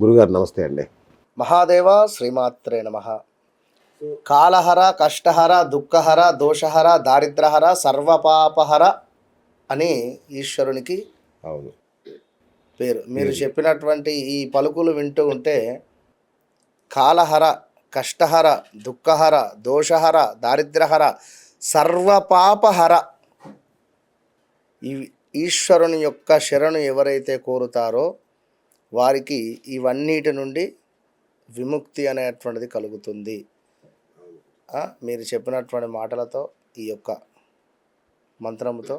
గురుగారు నమస్తే అండి. మహాదేవ శ్రీమాత్రే నమ. కాలహర కష్టహర దుఃఖహర దోషహర దారిద్రహర సర్వపాపహర అని ఈశ్వరునికి అవును. పేరు. మీరు చెప్పినటువంటి ఈ పలుకులు వింటూ ఉంటే కాలహర కష్టహర దుఃఖహర దోషహర దారిద్రహర సర్వపాపహర ఈ ఈశ్వరుని యొక్క శరణు ఎవరైతే కోరుతారో వారికి ఇవన్నిటి నుండి విముక్తి అనేటువంటిది కలుగుతుంది. మీరు చెప్పినటువంటి మాటలతో ఈ యొక్క మంత్రముతో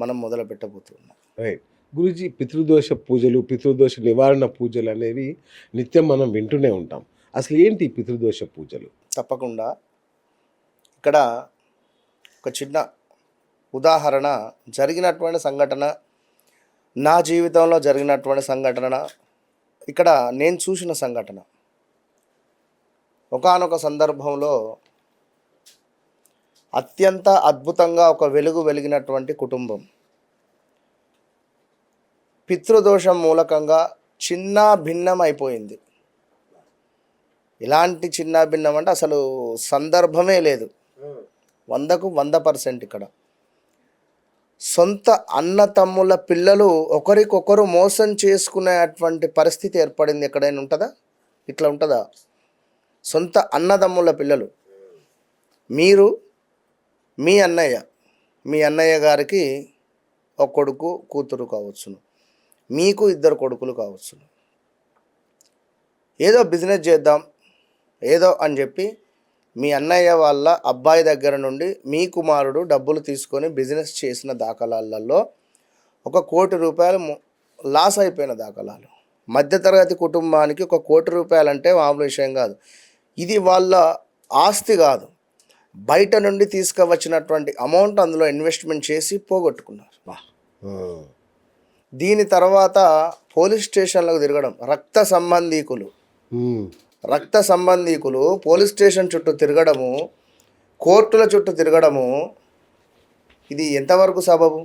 మనం మొదలు పెట్టబోతున్నాం రైట్ గురుజీ పితృదోష పూజలు పితృదోష నివారణ పూజలు అనేవి నిత్యం మనం వింటూనే ఉంటాం. అసలు ఏంటి పితృదోష పూజలు? తప్పకుండా. ఇక్కడ ఒక చిన్న ఉదాహరణ జరిగినటువంటి సంఘటన నా జీవితంలో జరిగినటువంటి సంఘటన ఇక్కడ నేను చూసిన సంఘటన. ఒకానొక సందర్భంలో అత్యంత అద్భుతంగా ఒక వెలుగు వెలిగినటువంటి కుటుంబం. పితృదోషం మూలకంగా చిన్న భిన్నం అయిపోయింది ఇలాంటి చిన్న భిన్నం అంటే అసలు సందర్భమే లేదు. వందకు వంద పర్సెంట్ ఇక్కడ. సొంత అన్న తమ్ముల పిల్లలు ఒకరికొకరు మోసం చేసుకునేటువంటి పరిస్థితి ఏర్పడింది ఎక్కడైనా ఉంటుందా? ఇట్లా ఉంటుందా? సొంత అన్నదమ్ముల పిల్లలు. మీరు మీ అన్నయ్య మీ అన్నయ్య గారికి ఒక కొడుకు కూతురు కావచ్చును. మీకు ఇద్దరు కొడుకులు కావచ్చును. ఏదో బిజినెస్ చేద్దాం ఏదో అని చెప్పి మీ అన్నయ్య వాళ్ళ అబ్బాయి దగ్గర నుండి మీ కుమారుడు డబ్బులు తీసుకొని బిజినెస్ చేసిన దాఖలాలలో ఒక కోటి రూపాయలు లాస్ అయిపోయిన దాఖలాలు. మధ్యతరగతి కుటుంబానికి ఒక కోటి రూపాయలు అంటే మామూలు విషయం కాదు. ఇది వాళ్ళ ఆస్తి కాదు. బయట నుండి తీసుకువచ్చినటువంటి అమౌంట్ అందులో ఇన్వెస్ట్మెంట్ చేసి పోగొట్టుకున్నారు. దీని తర్వాత పోలీస్ స్టేషన్లకు తిరగడం రక్త సంబంధీకులు. రక్త సంబంధీకులు పోలీస్ స్టేషన్ చుట్టూ తిరగడము కోర్టుల చుట్టూ తిరగడము ఇది ఎంతవరకు సబబు?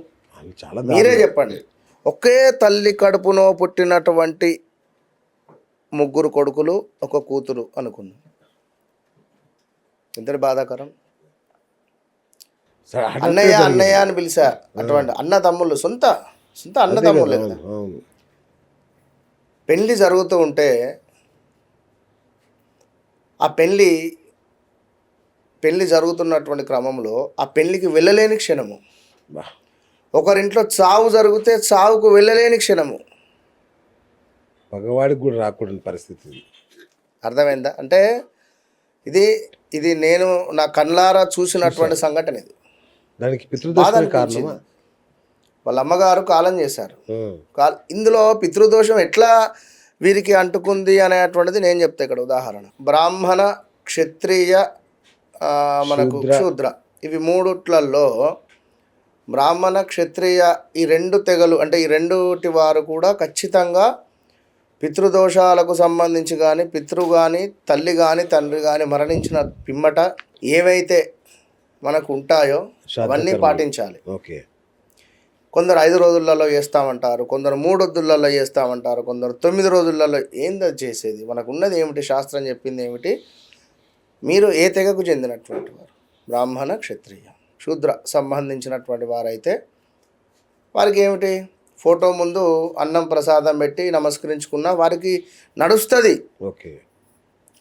చాలా మీరే. చెప్పండి. ఒకే తల్లి కడుపునో పుట్టినటువంటి ముగ్గురు కొడుకులు ఒక కూతురు అనుకున్నాం ఎంతటి బాధాకరం? అన్నయ్య. అన్నయ్య అని పిలిచా. అటువంటి అన్న తమ్ముళ్ళు సొంత సొంత అన్న తమ్ముళ్ళే పెళ్ళి జరుగుతూ ఉంటే ఆ పెళ్ళి పెళ్ళి జరుగుతున్నటువంటి క్రమంలో ఆ పెళ్ళికి వెళ్ళలేని క్షణము. ఒకరింట్లో చావు జరిగితే చావుకు వెళ్ళలేని క్షణము. మగవాడికి కూడా రాకూడని పరిస్థితి. అర్థమైందా? అంటే ఇది ఇది నేను నా కళ్ళారా చూసినటువంటి సంఘటన ఇది. దానికి కారణమా? వాళ్ళ అమ్మగారు కాలం చేశారు. ఇందులో పితృదోషం ఎట్లా వీరికి అంటుకుంది అనేటువంటిది నేను చెప్తా ఇక్కడ ఉదాహరణ బ్రాహ్మణ క్షత్రియ మనకు శూద్ర. ఇవి మూడుట్లలో బ్రాహ్మణ క్షత్రియ ఈ రెండు తెగలు అంటే ఈ రెండుటి వారు కూడా ఖచ్చితంగా పితృదోషాలకు సంబంధించి కానీ పితృ కానీ తల్లి కానీ తండ్రి కానీ మరణించిన పిమ్మట ఏవైతే మనకు ఉంటాయో అవన్నీ. పాటించాలి ఓకే కొందరు ఐదు రోజులలో చేస్తామంటారు కొందరు మూడు వద్దులలో చేస్తామంటారు కొందరు తొమ్మిది రోజులలో ఏంది చేసేది? మనకు ఉన్నది ఏమిటి? శాస్త్రం చెప్పింది ఏమిటి? మీరు ఏ తెగకు చెందినటువంటి వారు? బ్రాహ్మణ క్షత్రియ శూద్ర సంబంధించినటువంటి వారైతే వారికి ఏమిటి? ఫోటో ముందు అన్నం ప్రసాదం పెట్టి నమస్కరించుకున్న వారికి నడుస్తుంది. ఓకే.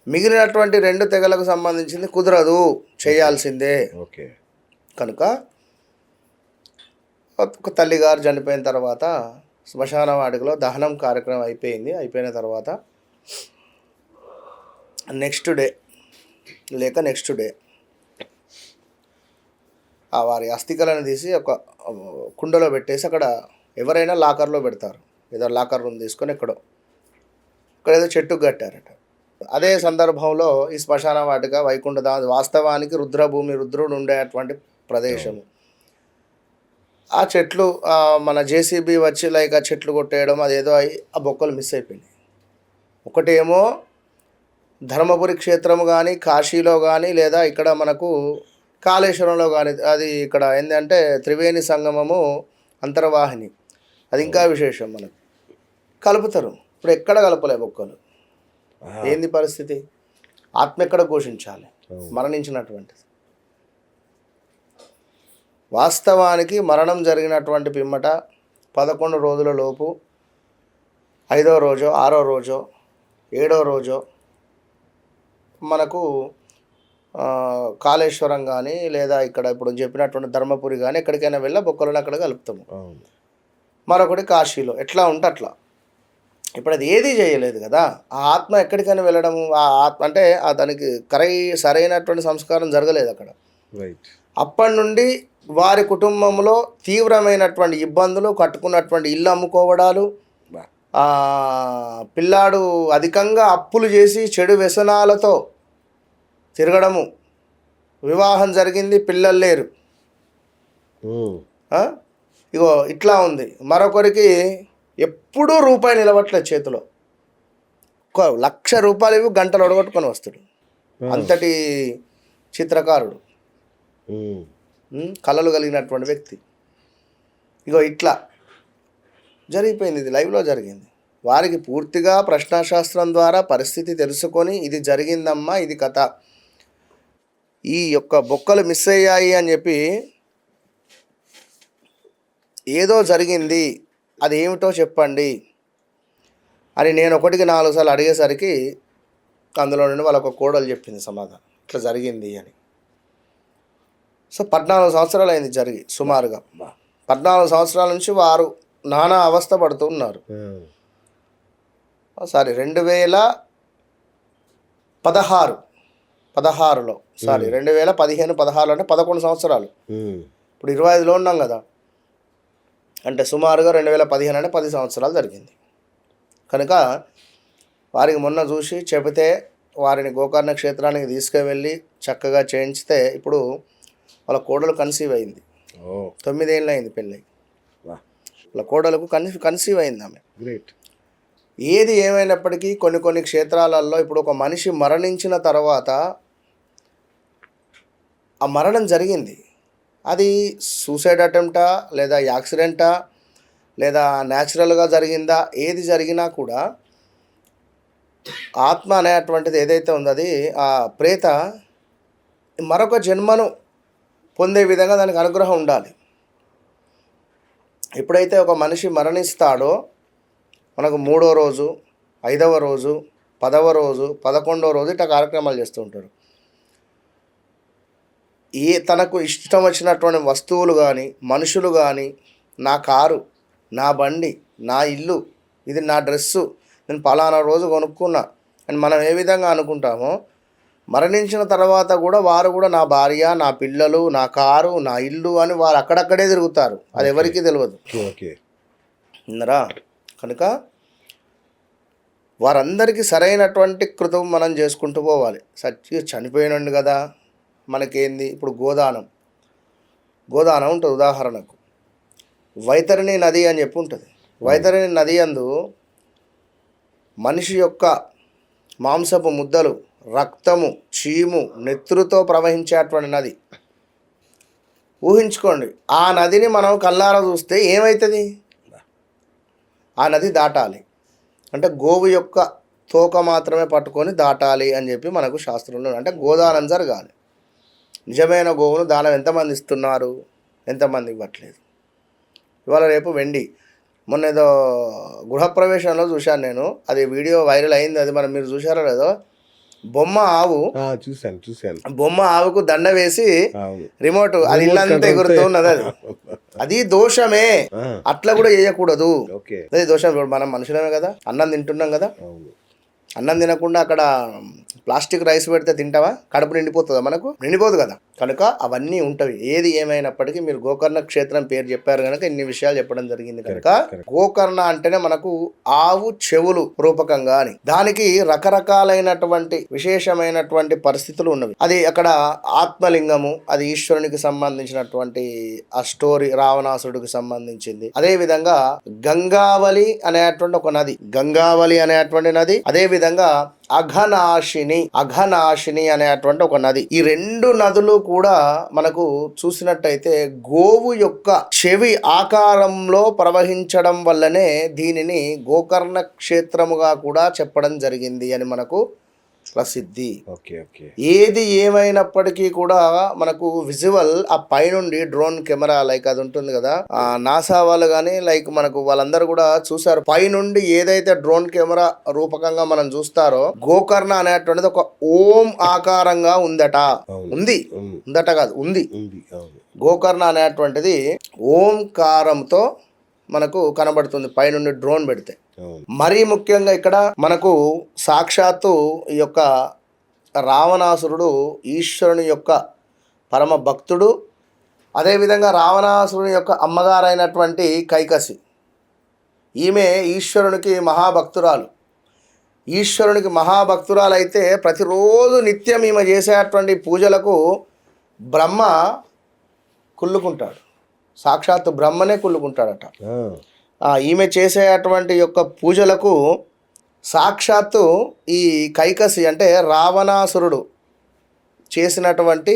మిగిలినటువంటి రెండు తెగలకు సంబంధించింది కుదరదు చేయాల్సిందే. ఓకే. కనుక ఒక తల్లిగారు చనిపోయిన తర్వాత శ్మశాన వాటికలో దహనం కార్యక్రమం అయిపోయింది. అయిపోయిన తర్వాత నెక్స్ట్ డే లేక నెక్స్ట్ డే ఆ వారి అస్థికలను తీసి ఒక కుండలో పెట్టేసి అక్కడ ఎవరైనా లాకర్లో పెడతారు. ఏదో లాకర్ రూమ్ తీసుకొని ఎక్కడో ఇక్కడ ఏదో చెట్టుకు కట్టారట. అదే సందర్భంలో ఈ శ్మశాన వాటిక వైకుంఠ వాస్తవానికి రుద్రభూమి రుద్రుడు ఉండేటువంటి ప్రదేశము. ఆ చెట్లు మన జేసీబీ వచ్చి లైక్ ఆ చెట్లు కొట్టేయడం అదేదో ఆ బొక్కలు మిస్ అయిపోయినాయి. ఒకటేమో ధర్మపురి క్షేత్రం కానీ కాశీలో కానీ లేదా ఇక్కడ మనకు కాళేశ్వరంలో కానీ అది ఇక్కడ ఏంటంటే త్రివేణి సంగమము అంతర్వాహిని. అది ఇంకా విశేషం మనకు. కలుపుతారు. ఇప్పుడు ఎక్కడ కలపలే బొక్కలు? ఏంది పరిస్థితి? ఆత్మ ఎక్కడ ఘోషించాలి. మరణించినటువంటిది. వాస్తవానికి మరణం జరిగినటువంటి పిమ్మట పదకొండు రోజుల లోపు ఐదో రోజో ఆరో రోజో ఏడో రోజో మనకు కాళేశ్వరం కానీ లేదా ఇక్కడ ఇప్పుడు చెప్పినటువంటి ధర్మపురి కానీ ఎక్కడికైనా వెళ్ళి బొక్కలను అక్కడ కలుపుతాము. మరొకటి కాశీలో. ఎట్లా ఉంటే అట్లా. ఇప్పుడు అది ఏది చేయలేదు కదా. ఆ ఆత్మ ఎక్కడికైనా వెళ్ళడము ఆ ఆత్మ అంటే దానికి కరై సరైనటువంటి సంస్కారం జరగలేదు అక్కడ. అప్పటి నుండి వారి కుటుంబంలో తీవ్రమైనటువంటి ఇబ్బందులు కట్టుకున్నటువంటి ఇల్లు అమ్ముకోవడాలు పిల్లాడు అధికంగా అప్పులు చేసి చెడు వ్యసనాలతో తిరగడము. వివాహం జరిగింది పిల్లలు లేరు? ఇగో ఇట్లా ఉంది. మరొకరికి ఎప్పుడూ రూపాయి నిలబట్లేదు చేతిలో. ఒక లక్ష రూపాయలు ఇవి గంటలు ఒడగొట్టుకొని వస్తాడు. అంతటి చిత్రకారుడు. కళలు కలిగినటువంటి వ్యక్తి. ఇగో ఇట్లా జరిగిపోయింది ఇది లైవ్లో జరిగింది. వారికి పూర్తిగా ప్రశ్నాశాస్త్రం ద్వారా పరిస్థితి తెలుసుకొని ఇది జరిగిందమ్మా ఇది కథ. ఈ యొక్క బొక్కలు మిస్ అయ్యాయి అని చెప్పి ఏదో జరిగింది అది ఏమిటో చెప్పండి. అని నేను ఒకటికి నాలుగు సార్లు అడిగేసరికి అందులో నుండి వాళ్ళ ఒక కోడలు చెప్పింది సమాధానం. ఇట్లా జరిగింది అని. సో పద్నాలుగు సంవత్సరాలు అయింది జరిగి సుమారుగా. పద్నాలుగు సంవత్సరాల నుంచి వారు నానా అవస్థ పడుతూ ఉన్నారు. సారీ రెండు వేల పదహారు పదహారులో సారీ రెండు వేల పదిహేను పదహారులో అంటే పదకొండు సంవత్సరాలు. ఇప్పుడు ఇరవై ఐదులో ఉన్నాం కదా. అంటే సుమారుగా రెండు వేల పదిహేను అంటే పది సంవత్సరాలు జరిగింది. కనుక వారికి మొన్న చూసి చెబితే వారిని గోకర్ణ క్షేత్రానికి తీసుకువెళ్ళి చక్కగా చేయించితే ఇప్పుడు వాళ్ళ కోడలు కన్సీవ్ అయింది. తొమ్మిదేళ్ళు అయింది పెళ్ళి వాళ్ళ కోడలకు కన్సీ కన్సీవ్ అయింది ఆమె. గ్రేట్. ఏది ఏమైనప్పటికీ కొన్ని కొన్ని క్షేత్రాలలో ఇప్పుడు ఒక మనిషి మరణించిన తర్వాత ఆ మరణం జరిగింది. అది సూసైడ్ అటెంప్టా లేదా యాక్సిడెంటా లేదా న్యాచురల్గా జరిగిందా ఏది జరిగినా కూడా ఆత్మ అనేటువంటిది ఏదైతే ఉందో అది ఆ ప్రేత మరొక జన్మను పొందే విధంగా దానికి అనుగ్రహం ఉండాలి. ఎప్పుడైతే ఒక మనిషి మరణిస్తాడో మనకు మూడో రోజు ఐదవ రోజు పదవ రోజు పదకొండవ రోజు ఇట్లా కార్యక్రమాలు చేస్తూ ఉంటారు ఏ తనకు ఇష్టం వచ్చినటువంటి వస్తువులు కానీ మనుషులు కానీ నా కారు నా బండి నా ఇల్లు ఇది నా డ్రెస్సు నేను పలానా రోజు కొనుక్కున్నా అని మనం ఏ విధంగా అనుకుంటామో మరణించిన తర్వాత కూడా వారు కూడా నా భార్య నా పిల్లలు నా కారు నా ఇల్లు అని వారు అక్కడక్కడే తిరుగుతారు. అది ఎవరికీ తెలియదు. ఓకే విన్నరా కనుక వారందరికీ సరైనటువంటి కృతం మనం చేసుకుంటూ పోవాలి. సచ్చి చనిపోయినండు కదా మనకేంది? ఇప్పుడు గోదానం. గోదానం ఉంటుంది ఉదాహరణకు. వైతరిణి నది అని చెప్పి ఉంటుంది. వైతరిణి నది అందు మనిషి యొక్క మాంసపు ముద్దలు రక్తము చీము నెత్రుతో ప్రవహించేటువంటి నది. ఊహించుకోండి ఆ నదిని మనం కల్లారా చూస్తే ఏమవుతుంది ఆ నది దాటాలి. అంటే గోవు యొక్క తోక మాత్రమే పట్టుకొని దాటాలి అని చెప్పి మనకు శాస్త్రంలో అంటే గోదానం జరగాలి. నిజమైన గోవును దానం ఎంతమంది ఇస్తున్నారు? ఎంతమంది ఇవ్వట్లేదు? ఇవాళ రేపు వెండి. మొన్న ఏదో గృహప్రవేశంలో చూశాను నేను. అది వీడియో వైరల్ అయింది. అది మనం మీరు చూశారో లేదో? బొమ్మ ఆవు. చూశాను చూశాను. బొమ్మ ఆవుకు దండ వేసి రిమోట్ అది ఇల్లంతా ఎగురుతూ ఉన్నది అది. అది దోషమే. అట్లా కూడా చేయకూడదు అదే దోషం మనం మనుషులమే కదా అన్నం తింటున్నాం కదా. అన్నం తినకుండా అక్కడ ప్లాస్టిక్ రైస్ పెడితే తింటావా? కడుపు నిండిపోతుందా మనకు? నిండిపోదు కదా. కనుక అవన్నీ ఉంటవి. ఏది ఏమైనప్పటికీ మీరు గోకర్ణ క్షేత్రం పేరు చెప్పారు కనుక ఇన్ని విషయాలు చెప్పడం జరిగింది కనుక. గోకర్ణ అంటేనే మనకు ఆవు చెవులు రూపకంగా అని. దానికి రకరకాలైనటువంటి విశేషమైనటువంటి పరిస్థితులు ఉన్నవి. అది అక్కడ ఆత్మలింగము అది ఈశ్వరునికి సంబంధించినటువంటి ఆ స్టోరీ రావణాసుడికి సంబంధించింది. అదే విధంగా గంగావలి అనేటువంటి ఒక నది. గంగావలి అనేటువంటి నది అదే విధంగా అఘనాశిని అఘనాశిని అనేటువంటి ఒక నది. ఈ రెండు నదులు కూడా మనకు చూసినట్టయితే గోవు యొక్క చెవి ఆకారంలో ప్రవహించడం వల్లనే దీనిని గోకర్ణ క్షేత్రముగా కూడా చెప్పడం జరిగింది అని మనకు ప్రసిద్ధి. Okay okay. ఏది ఏమైనప్పటికీ కూడా మనకు విజువల్ ఆ పైనుండి డ్రోన్ కెమెరా లైక్ అది ఉంటుంది కదా ఆ నాసా వాళ్ళు కానీ లైక్ మనకు వాళ్ళందరూ కూడా చూసారు పైనుండి ఏదైతే డ్రోన్ కెమెరా రూపకంగా మనం చూస్తారో గోకర్ణ అనేటువంటిది ఒక ఓం ఆకారంగా ఉందట. ఉంది. ఉందట కాదు ఉంది. గోకర్ణ అనేటువంటిది ఓంకారంతో మనకు కనబడుతుంది పైనుండి డ్రోన్ పెడితే. మరీ ముఖ్యంగా ఇక్కడ మనకు సాక్షాత్తు ఈ యొక్క రావణాసురుడు ఈశ్వరుని యొక్క పరమ భక్తుడు అదేవిధంగా రావణాసురుని యొక్క అమ్మగారైనటువంటి కైకసి. ఈమె ఈశ్వరునికి మహాభక్తురాలు. ఈశ్వరునికి మహాభక్తురాలు అయితే ప్రతిరోజు నిత్యం ఈమె చేసేటువంటి పూజలకు బ్రహ్మ కుళ్ళుకుంటాడు. సాక్షాత్తు బ్రహ్మనే కుళ్ళుకుంటాడట. ఈమె చేసేటువంటి యొక్క పూజలకు సాక్షాత్తు ఈ కైకసి అంటే రావణాసురుడు చేసినటువంటి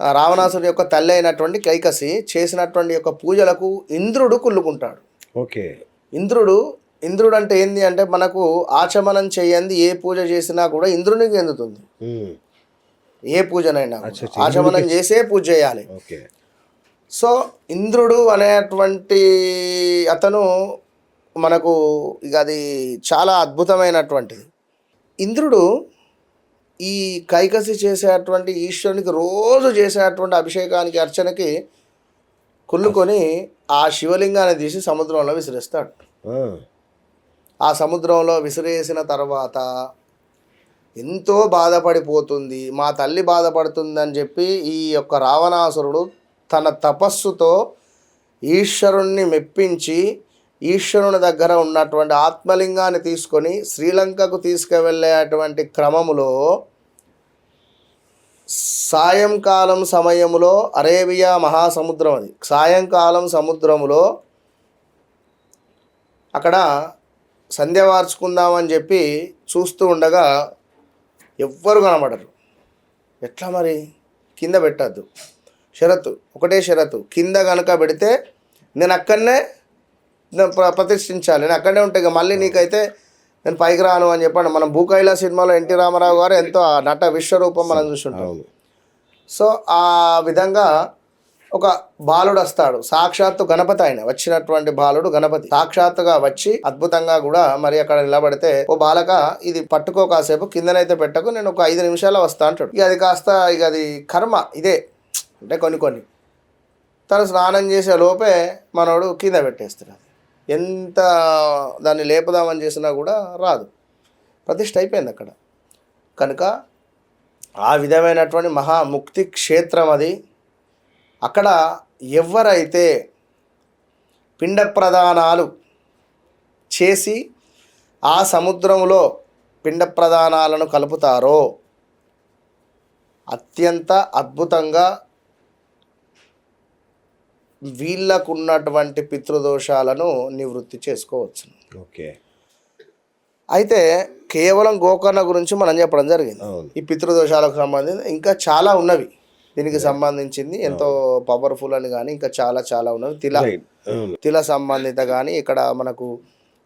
రావణాసురుడు యొక్క తల్లి అయినటువంటి కైకసి చేసినటువంటి యొక్క పూజలకు ఇంద్రుడు కుళ్ళుకుంటాడు. ఓకే. ఇంద్రుడు ఇంద్రుడు అంటే ఏంది అంటే మనకు ఆచమనం చేయంది ఏ పూజ చేసినా కూడా ఇంద్రునికి ఎందుతుంది? ఏ పూజనైనా ఆచమనం చేసే పూజ చేయాలి. ఓకే. సో ఇంద్రుడు అనేటువంటి అతను మనకు ఇక అది చాలా అద్భుతమైనటువంటిది. ఇంద్రుడు ఈ కైకసి చేసేటువంటి ఈశ్వరునికి రోజు చేసేటువంటి అభిషేకానికి అర్చనకి కుళ్ళుకొని ఆ శివలింగాన్ని తీసి సముద్రంలో విసిరేస్తాడు. ఆ, ఆ సముద్రంలో విసిరేసిన తర్వాత ఎంతో బాధపడిపోతుంది మా తల్లి బాధపడుతుందని చెప్పి ఈ యొక్క రావణాసురుడు తన తపస్సుతో ఈశ్వరుణ్ణి మెప్పించి ఈశ్వరుని దగ్గర ఉన్నటువంటి ఆత్మలింగాన్ని తీసుకొని శ్రీలంకకు తీసుకువెళ్ళేటువంటి క్రమములో సాయంకాలం సమయములో అరేబియా మహాసముద్రం అది. సాయంకాలం సముద్రములో అక్కడ సంధ్య వార్చుకుందామని చెప్పి చూస్తూ ఉండగా ఎవ్వరు కనబడరు. ఎట్లా మరి? కింద పెట్టద్దు. షరతు ఒకటే షరతు. కింద కనుక పెడితే నేను అక్కడనే ప్రతిష్ఠించాలి. నేను అక్కడనే ఉంటాయి ఇక మళ్ళీ నీకైతే నేను పైకి రాను అని చెప్పండి. మనం భూకైలా సినిమాలో ఎన్టీ రామారావు గారు ఎంతో ఆ నట విశ్వరూపం మనం చూస్తుంటాం. అవును. సో ఆ విధంగా ఒక బాలుడు వస్తాడు. సాక్షాత్తు గణపతి ఆయన. వచ్చినటువంటి బాలుడు గణపతి. సాక్షాత్తుగా వచ్చి అద్భుతంగా కూడా మరి అక్కడ నిలబడితే ఓ బాలక ఇది పట్టుకో కాసేపు కిందనైతే పెట్టకు నేను ఒక ఐదు నిమిషాలు వస్తా అంటాడు. ఇక అది కాస్త ఇక అది కర్మ. ఇదే. అంటే కొన్ని కొన్ని. తను స్నానం చేసే లోపే మనోడు కింద పెట్టేస్తాడు అది. ఎంత దాన్ని లేపుదామని చేసినా కూడా రాదు. ప్రతిష్ట అయిపోయింది అక్కడ. కనుక ఆ విధమైనటువంటి మహాముక్తి క్షేత్రం అది. అక్కడ ఎవరైతే పిండ ప్రదానాలు చేసి ఆ సముద్రంలో పిండ ప్రదానాలను కలుపుతారో అత్యంత అద్భుతంగా వీళ్ళకున్నటువంటి పితృదోషాలను నివృత్తి చేసుకోవచ్చు. ఓకే. అయితే కేవలం గోకర్ణ గురించి మనం చెప్పడం జరిగింది. ఈ పితృదోషాలకు సంబంధించి ఇంకా చాలా ఉన్నవి. దీనికి సంబంధించింది ఎంతో పవర్ఫుల్ అని కానీ ఇంకా చాలా చాలా ఉన్నవి. తిల తిల సంబంధిత కానీ ఇక్కడ మనకు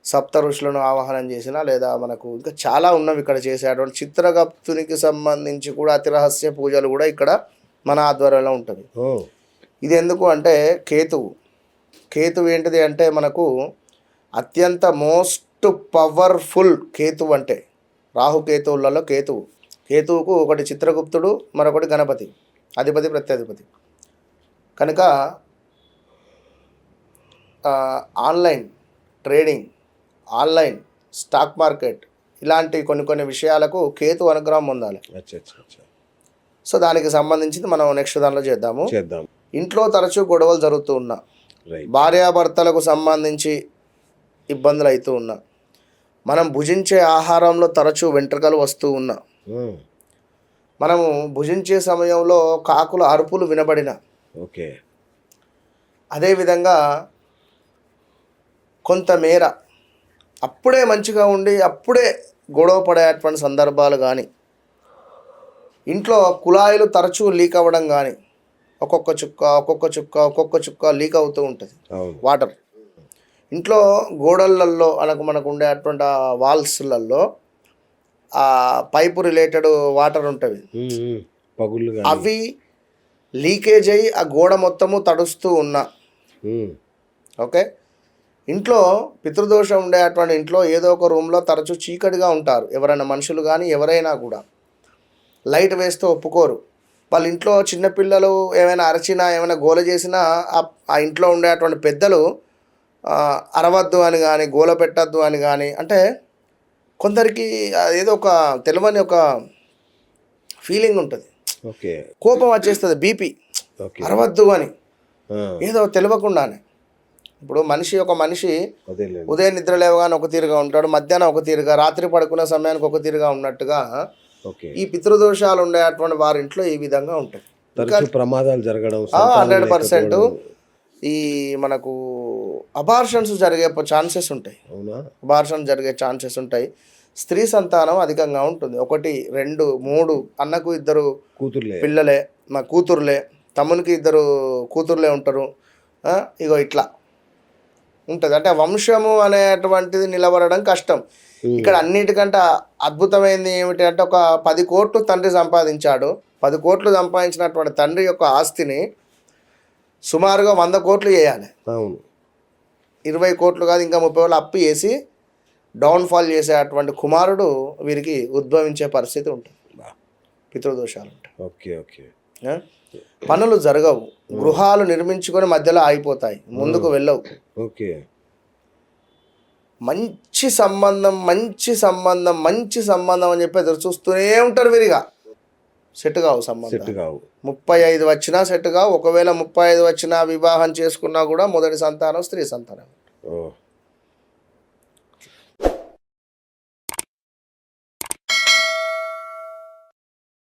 సప్త ఋషులను ఆవాహనం చేసిన లేదా మనకు ఇంకా చాలా ఉన్నవి ఇక్కడ చేసేటువంటి చిత్రగుప్తునికి సంబంధించి కూడా అతి రహస్య పూజలు కూడా ఇక్కడ మన ఆధ్వర్యంలో ఉంటుంది ఇది ఎందుకు అంటే కేతువు. కేతువు ఏంటిది అంటే మనకు అత్యంత మోస్ట్ పవర్ఫుల్ కేతువు అంటే రాహుకేతువులలో కేతువు. కేతువుకు ఒకటి చిత్రగుప్తుడు మరొకటి గణపతి అధిపతి ప్రత్యధిపతి. కనుక online trading online stock market ఇలాంటి కొన్ని కొన్ని విషయాలకు కేతు అనుగ్రహం పొందాలి. సో దానికి సంబంధించింది మనం నెక్స్ట్ దానిలో చేద్దాము. చేద్దాం ఇంట్లో తరచూ గొడవలు జరుగుతూ ఉన్నా భార్యాభర్తలకు సంబంధించి ఇబ్బందులు అవుతూ ఉన్నా మనం భుజించే ఆహారంలో తరచూ వెంట్రుకలు వస్తూ ఉన్నా ఉమ్, మనము భుజించే సమయంలో కాకుల అరుపులు వినబడిన ఓకే అదేవిధంగా కొంతమేర అప్పుడే మంచిగా ఉండి అప్పుడే గొడవ పడేటువంటి సందర్భాలు కానీ ఇంట్లో కుళాయిలు తరచూ లీక్ అవ్వడం కానీ ఒక్కొక్క చుక్క ఒక్కొక్క చుక్క ఒక్కొక్క చుక్క లీక్ అవుతూ ఉంటుంది. వాటర్. ఇంట్లో గోడలల్లో అనకు మనకు ఉండేటువంటి ఆ వాల్స్లలో ఆ పైపు రిలేటెడ్ వాటర్ ఉంటుంది. పగుళ్ళు అవి లీకేజ్ అయ్యి ఆ గోడ మొత్తము తడుస్తూ ఉన్నా. ఓకే? ఇంట్లో పితృదోషం ఉండేటువంటి ఇంట్లో ఏదో ఒక రూమ్లో తరచూ చీకటిగా ఉంటారు. ఎవరైనా మనుషులు కానీ ఎవరైనా కూడా. లైట్ వేస్తే ఒప్పుకోరు. వాళ్ళ ఇంట్లో చిన్నపిల్లలు ఏమైనా అరచినా ఏమైనా గోల చేసినా ఆ- ఇంట్లో ఉండేటువంటి పెద్దలు అరవద్దు అని కానీ గోల పెట్టద్దు అని కానీ అంటే కొందరికి ఏదో ఒక తెలియని ఒక ఫీలింగ్ ఉంటుంది. ఓకే. కోపం వచ్చేస్తుంది బీపీ. అరవద్దు అని. ఏదో తెలియకుండానే ఇప్పుడు మనిషి ఒక మనిషి ఉదయం నిద్ర లేవగానే ఒక తీరుగా ఉంటాడు మధ్యాహ్నం ఒక తీరుగా రాత్రి పడుకునే సమయానికి ఒక తీరుగా ఉన్నట్టుగా ఈ పితృదోషాలు ఉండేటువంటి వారి ఇంట్లో ఈ విధంగా ఉంటాయి. ప్రమాదాలు జరగడం హండ్రెడ్ పర్సెంట్. ఈ మనకు అబార్షన్స్ జరిగే ఛాన్సెస్ ఉంటాయి. అబార్షన్ జరిగే ఛాన్సెస్ ఉంటాయి. స్త్రీ సంతానం అధికంగా ఉంటుంది. ఒకటి రెండు మూడు అన్నకు ఇద్దరు కూతుర్లే. పిల్లలే మా కూతుర్లే తమ్మునికి ఇద్దరు కూతుర్లే ఉంటారు. ఇగో ఇట్లా. ఉంటుంది. అంటే వంశము అనేటువంటిది నిలబడడం కష్టం. ఇక్కడ అన్నిటికంటే అద్భుతమైనది ఏమిటి అంటే ఒక పది కోట్లు తండ్రి సంపాదించాడు. పది కోట్లు సంపాదించినటువంటి తండ్రి యొక్క ఆస్తిని సుమారుగా వంద కోట్లు చేయాలి. అవును. ఇరవై కోట్లు కాదు ఇంకా ముప్పై వేలు అప్పు చేసి డౌన్ఫాల్ చేసేటువంటి కుమారుడు వీరికి ఉద్భవించే పరిస్థితి ఉంటుంది. పితృదోషాలు ఉంటాయి. Okay okay? పనులు జరగవు. గృహాలు నిర్మించుకొని మధ్యలో ఆగిపోతాయి. ముందుకు వెళ్ళవు. ఓకే. మంచి సంబంధం మంచి సంబంధం మంచి సంబంధం అని చెప్పి ఎదురు చూస్తూనే ఉంటారు వీరిగా. సెట్ కావు సెట్ సంబంధం కావు. ముప్పై ఐదు వచ్చినా సెట్ కావు. ఒకవేళ ముప్పై ఐదు వచ్చినా వివాహం చేసుకున్నా కూడా మొదటి సంతానం స్త్రీ సంతానం.